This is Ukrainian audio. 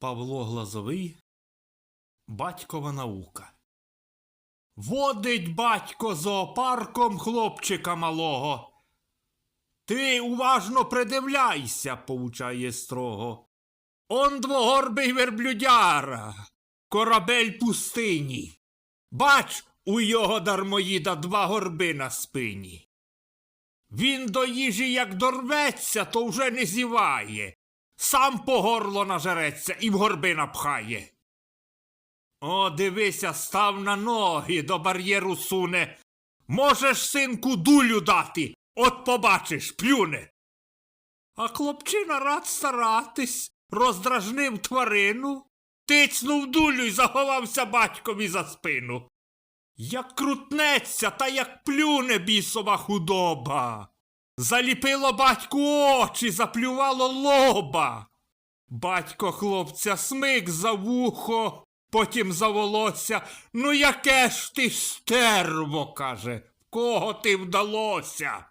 Павло Глазовий Батькова наука. Водить батько зоопарком хлопчика малого. Ти уважно придивляйся, повчає строго. Он двогорбий верблюдяра, корабель пустині. Бач, у його дармоїда два горби на спині. Він до їжі як дорветься, то вже не зіває. Сам по горло нажереться і в горби напхає. О, дивися, став на ноги, до бар'єру суне. Можеш, синку, дулю дати, от побачиш, плюне. А хлопчина рад старатись, роздражнив тварину, тицнув дулю й заховався батькові за спину. Як крутнеться, та як плюне бісова худоба. Заліпило батьку очі, заплювало лоба. Батько хлопця смик за вухо, потім за волосся. Ну яке ж ти стерво, каже, в кого ти вдалося?